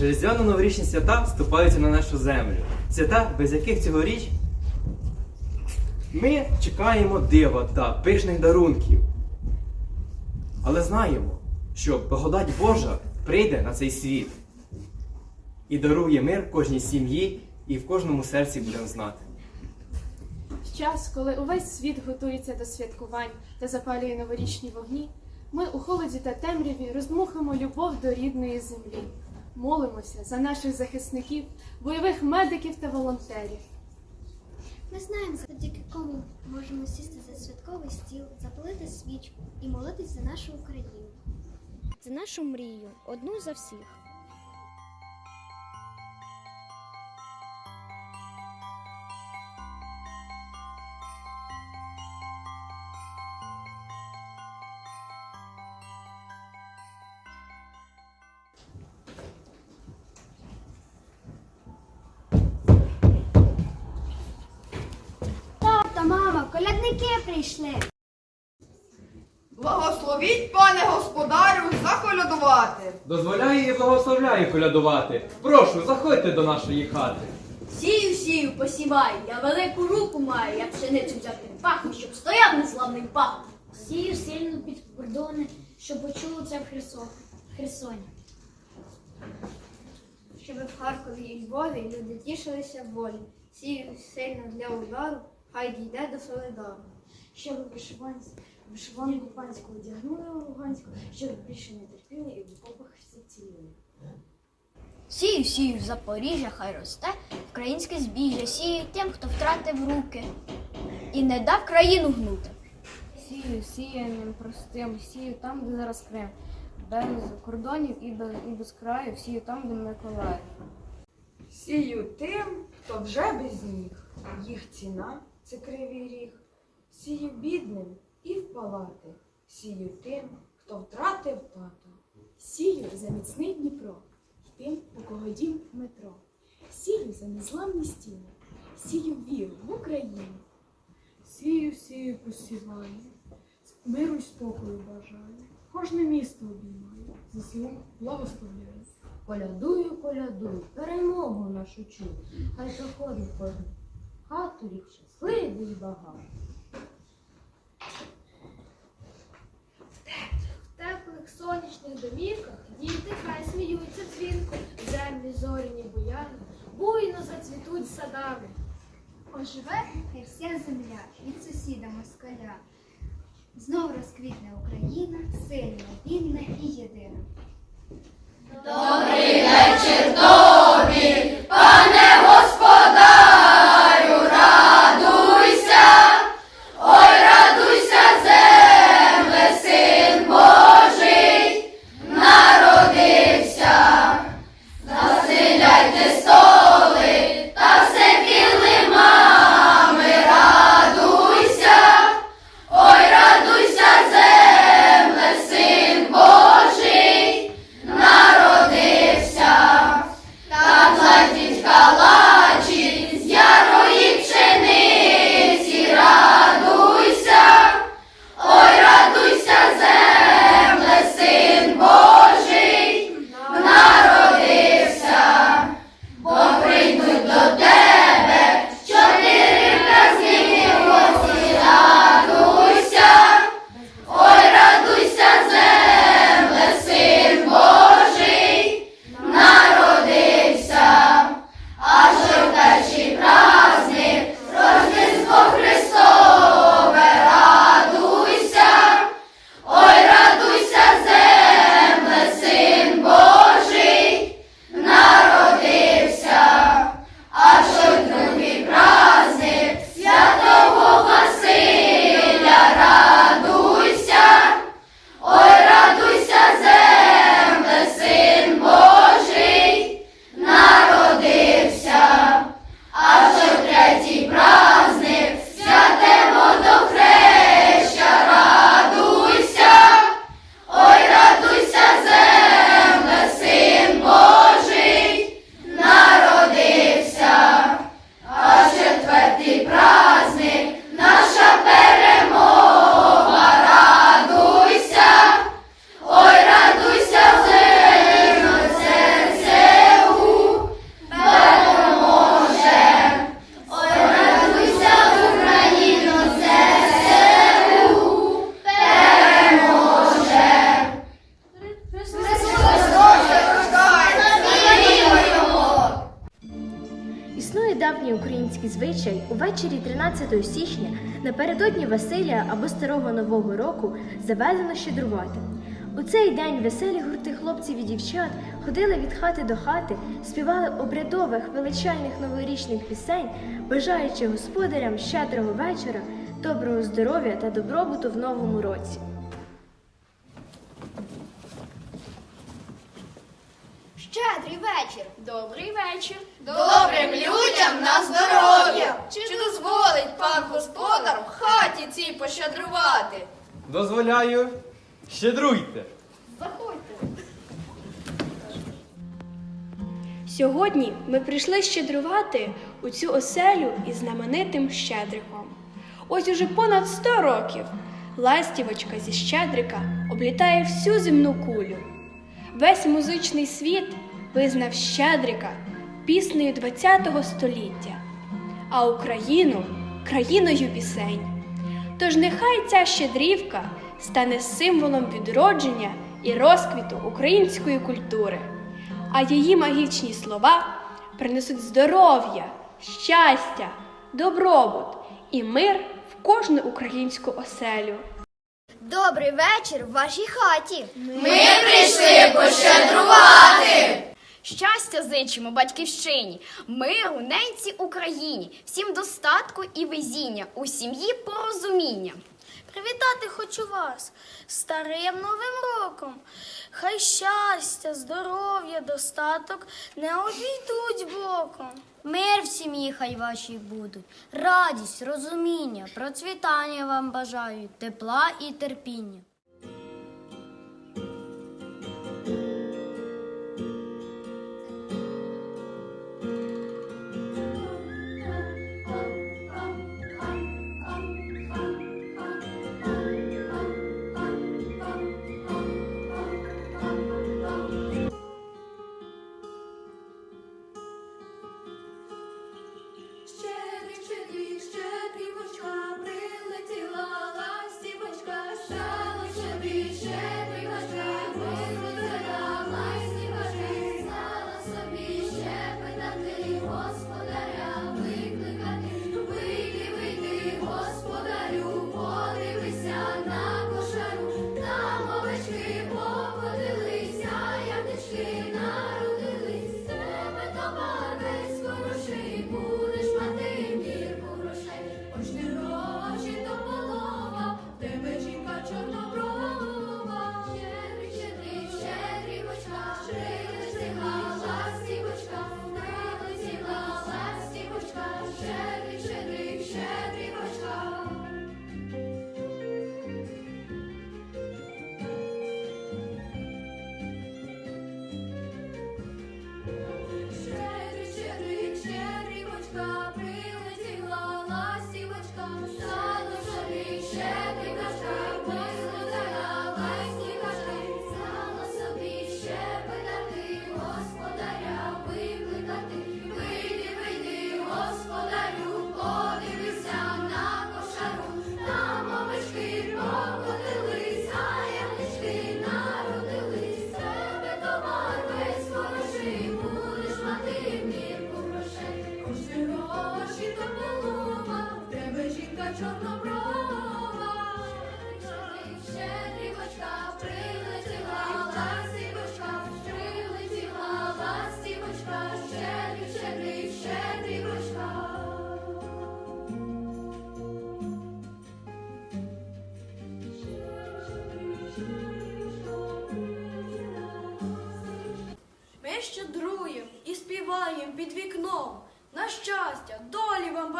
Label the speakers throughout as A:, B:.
A: Різдвяно-новорічні свята вступаються на нашу землю. Свята, без яких цьогоріч ми чекаємо дива та пишних дарунків. Але знаємо, що благодать Божа прийде на цей світ і дарує мир кожній сім'ї, і в кожному серці будемо знати.
B: Час, коли увесь світ готується до святкувань та запалює новорічні вогні, ми у холоді та темряві роздмухаємо любов до рідної землі, молимося за наших захисників, бойових медиків та волонтерів.
C: Ми знаємо, завдяки кому можемо сісти за святковий стіл, запалити свічку і молитись за нашу Україну. За нашу мрію, одну за всіх. Мама, колядники прийшли.
D: Благословіть, пане господарю, заколядувати.
A: Дозволяю і благословляю колядувати. Прошу, заходьте до нашої хати.
E: Сію, сію, посівай, я велику руку маю, я пшеницю взяти пахну, щоб стояв незламний пах.
C: Сію сильно під кордони, щоб почуло це в Херсон- Херсоні.
F: щоб в Харкові і Львові люди тішилися волі. Сію сильно для удару, хай дійде до Солидару.
C: Щоб вишиванці, вишиванку панську одягнули у Луганську, щоб більше не терпіли і в окопах всі цілили.
E: Сію, сію, Запоріжжя, хай росте, українське збіжжя, сію тим, хто втратив руки і не дав країну гнути.
F: Сію сіянням простим, сію там, де зараз Крим. Без кордонів і без, і без краю, сію там, де Миколаїв.
D: Сію тим, хто вже без ніг. Їх ціна це кривий ріг. Сію бідним і в палати. Сію тим, хто втратив тата.
B: Сію за міцний Дніпро, й тим, у кого дім метро. Сію за незламні стіни, сію віру в Україну.
G: Сію, сію, посіваю, миру й спокою бажаю, кожне місто обіймаю, ЗСУ благословляю.
H: Колядую, колядую, перемогу нашу чую. Хай заходить кожен хату рік щасливий і багатий.
F: В теплих сонячних домівках діти хай сміються дзвінко, землі зоряні буяни, буйно зацвітуть садами.
C: Оживе хай вся земля від сусіда москаля. Знов розквітне Україна, сильна, вільна і єдина.
E: Божий народився, та злетіть
I: звичай увечері 13 січня напередодні Василія або Старого Нового року заведено щедрувати. У цей день веселі гурти хлопців і дівчат ходили від хати до хати, співали обрядових величальних новорічних пісень, бажаючи господарям щедрого вечора, доброго здоров'я та добробуту в новому році.
J: Щедрий вечір!
B: Добрий вечір.
J: Добрим людям на здоров'я! Чи дозволить пан господар в хаті цій пощедрувати?
A: Дозволяю, щедруйте.
K: Сьогодні ми прийшли щедрувати у цю оселю із знаменитим Щедриком. Ось уже понад 100 років ластівочка зі Щедрика облітає всю земну кулю. Весь музичний світ визнав Щедрика піснею ХХ століття, а Україну країною пісень. Тож нехай ця щедрівка стане символом відродження і розквіту української культури, а її магічні слова принесуть здоров'я, щастя, добробут і мир в кожну українську оселю.
J: Добрий вечір в вашій хаті.
E: Ми прийшли пощадрувати.
L: Щастя зичимо батьківщині, миру ненці Україні, всім достатку і везіння, у сім'ї порозуміння.
M: Привітати хочу вас старим новим роком. Хай щастя, здоров'я, достаток не обійдуть боком.
E: Мир в сім'ї хай вашій будуть, радість, розуміння, процвітання вам бажаю, тепла і терпіння.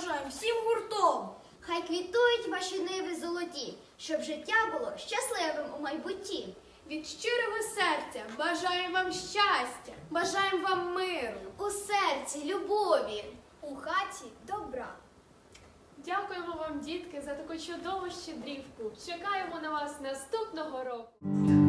K: Долі бажаємо всім гуртом.
C: Хай квітують ваші ниви золоті, щоб життя було щасливим у майбутті.
B: Від щирого серця бажаємо вам щастя, бажаємо вам миру.
C: У серці любові, у хаті добра.
B: Дякуємо вам, дітки, за таку чудову щедрівку. Чекаємо на вас наступного року.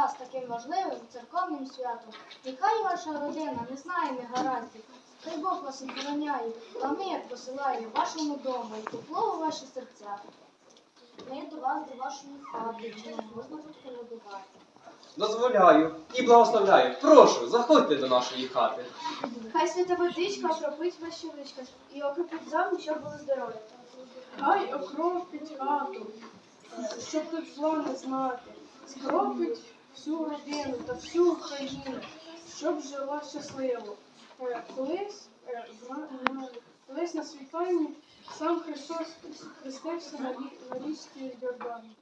M: Вас таким важливим церковним святом. Нехай ваша родина не знає негараздів. Хай Бог вас охороняє, а мир посилає вашому дому і тепло у ваші серця. Ми до вас, до вашої хати, чи не можна тут колядувати.
N: Дозволяю і благословляю. Прошу, заходьте до нашої хати.
M: Хай свята водичка окропить ваші личка і окропить зовні, щоб були здорові.
O: Хай окропить хату, щоб тут зла не знати. Скропить всю родину та всю Україну, щоб жила щасливо. Е, Колись, е, на- колись на світанні сам Христос хрестився на рі- на річці Йордані.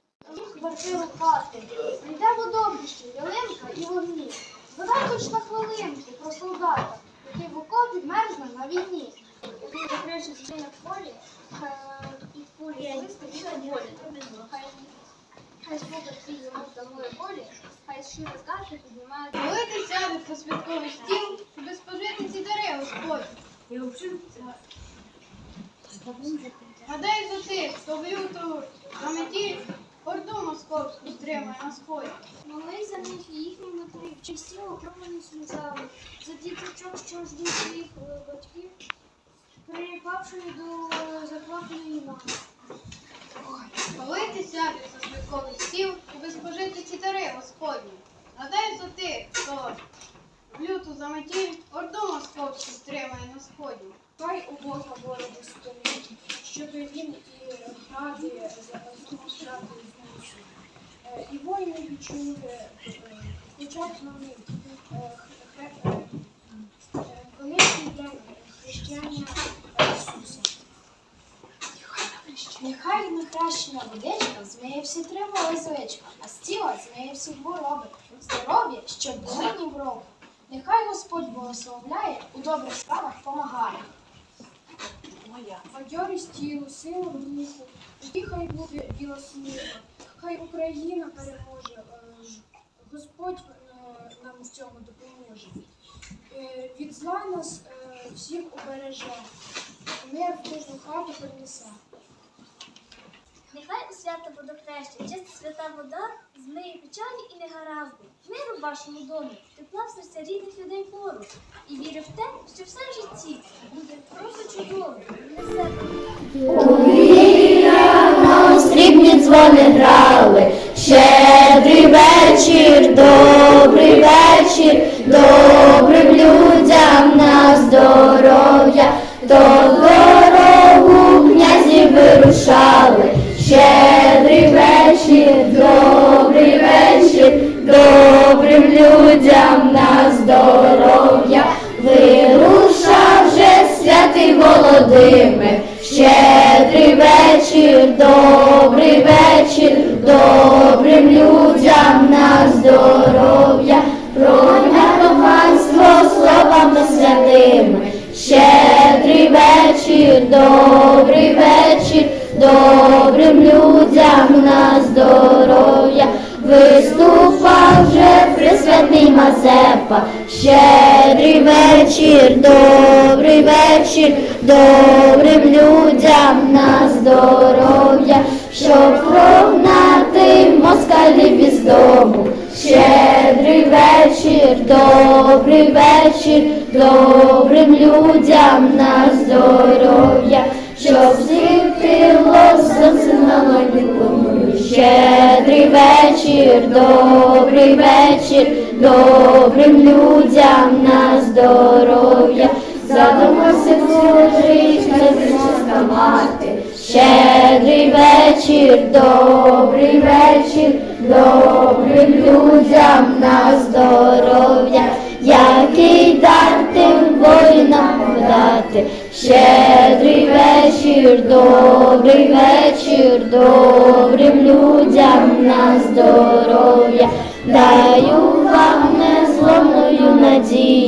M: Квартиру хати, прийде водобище, ялинка і вогні. Згадай хоч на хвилинку про солдата, який в окопі мерзне на війні. Який закривши в полі, е, під кулі листа від волі. Хай Бога твій йому вдалує болі, хай щиро каже піднімає. Коли ти сядеш за святковий стіл, щоб спожити ці дари, Господь. Гадай за тих, хто в люту на меті орду московську стримає на сході.
C: Молись за них і їхні матері, чисті окромлені сльозами, за діточок, що ждуть своїх е, батьків, припавши до е, захватної мами.
M: Коли ти сядеш за святковий стіл, щоб спожити ці дари, Господні. Гадай за тих, хто в люту за метіль орду московську стримає на сході.
O: Хай у Бога бороду стоїть, щоб він і гради захищати знищив. І воїни відчули, хочуть на них великий день хрещення
M: Нехай нехрещена водичка змиє всі тривоги звичка, а з тіла змиє всі хвороби, здоров'я, щоб були ні в року. Нехай Господь благословляє, у добрих справах помагає.
O: Бадьорість тілу, силу духу, тоді хай буде біла смуга, хай Україна переможе, е, Господь е, нам в цьому допоможе. Е, Від зла нас всіх убереже, мир в кожну хату принесе.
C: Нехай у свято водохреща, чиста свята вода, змиє печалі і негаразди. Миру в вашому домі, тепла в серця рідних людей поруч. І віри в те, що все в житті буде просто чудово. Несе
J: Срібні дзвони грали, щедрий вечір, добрий вечір, добрим людям на здоров'я, то дорогу князі вирушали. Щедрий вечір, добрий вечір, добрим людям на здоров'я, вирушав же святий Володимир. Щедрий вечір, добрий вечір, добрим людям на здоров'я, вечір, добрий вечір, добрим людям на здоров'я, щоб прогнати москалів із дому. Щедрий вечір, добрий вечір, добрим людям на здоров'я, щоб світило сонце на майбутньому. Щедрий вечір, добрий вечір, добрим людям здоров'я, задумався служить незрічна мати. Щедрий вечір, добрий вечір, добрим людям на здоров'я, який дар тим воїнам подати. Щедрий вечір, добрий вечір, добрим людям на здоров'я, даю вам незломною надію.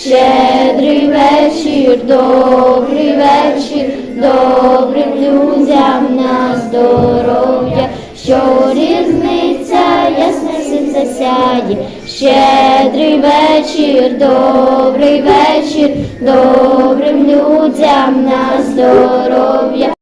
J: Щедрий вечір, добрий вечір, добрим людям на здоров'я, що різниця ясна всім засяє. Щедрий вечір, добрий вечір, добрим людям на здоров'я.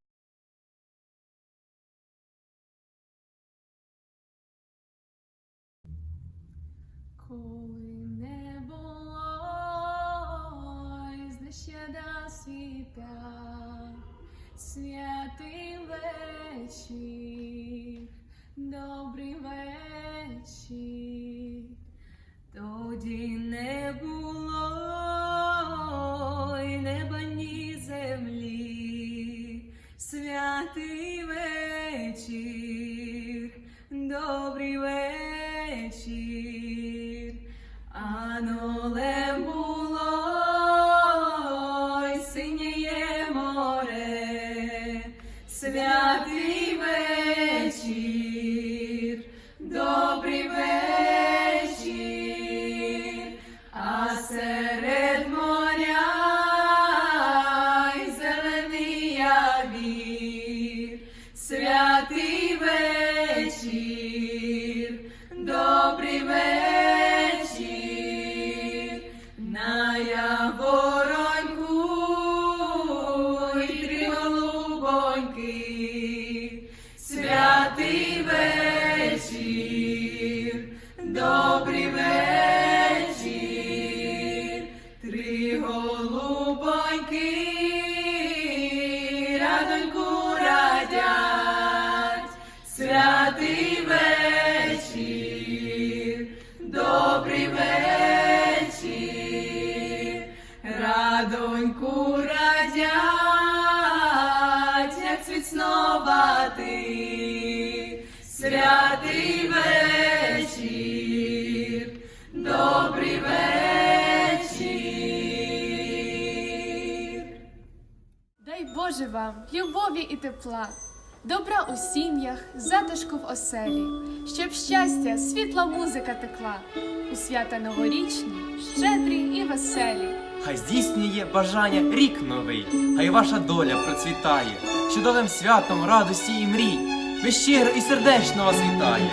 P: Добрий вечір. Тоді голубоньки, радоньку радять, святий вечір, добрий вечір, радоньку радять, як світ сновати, святий вечір,
B: Боже вам любові і тепла, добра у сім'ях, затишку в оселі, щоб щастя, світла музика текла, у свята новорічні, щедрі і веселі.
A: Хай здійснює бажання рік новий, хай ваша доля процвітає, чудовим святом радості і мрій. Щиро і сердечно вас вітає.